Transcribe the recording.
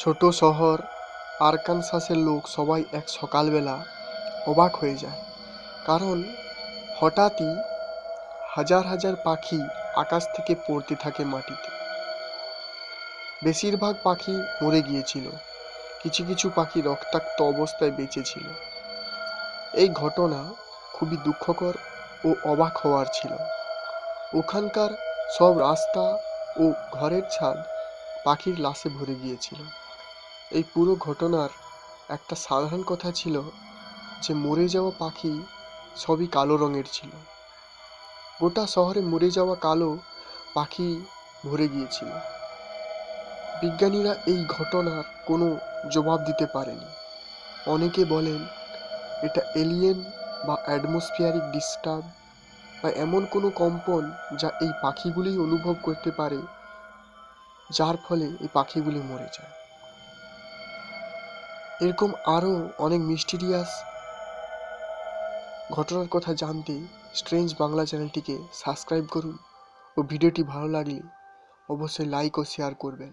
ছোট শহর, আরকানসাসের লোক সবাই এক সকালবেলা অবাক হয়ে যায়। কারণ হঠাৎই হাজার হাজার পাখি আকাশ থেকে পড়তে থাকে মাটিতে। বেশিরভাগ পাখি মরে গিয়েছিল। কিছু কিছু পাখি রক্তাক্ত অবস্থায় বেঁচেছিল এই ঘটনা খুবই দুঃখকর ও অবাক হওয়ার ছিল। ওখানকার সব রাস্তা ও ঘরের ছাদ পাখির লাশে ভরে গিয়েছিল। এই পুরো ঘটনার একটা সাধারণ কথা ছিল যে মরে যাওয়া পাখি সবই কালো রঙের ছিল। গোটা শহরে মরে যাওয়া কালো পাখি ভরে গিয়েছিল। বিজ্ঞানীরা এই ঘটনার কোনো জবাব দিতে পারেনি। অনেকে বলেন, এটা এলিয়েন বা অ্যাটমসফিয়ারিক ডিস্টার্ব বা এমন কোনো কম্পন যা এই পাখিগুলি অনুভব করতে পারে, যার ফলে এই পাখিগুলি মরে যায়। এরকম আরও অনেক মিস্টিরিয়াস ঘটনার কথা জানতে স্ট্রেঞ্জ বাংলা চ্যানেলটিকে সাবস্ক্রাইব করুন। ও ভিডিওটি ভালো লাগলে অবশ্যই লাইক ও শেয়ার করবেন।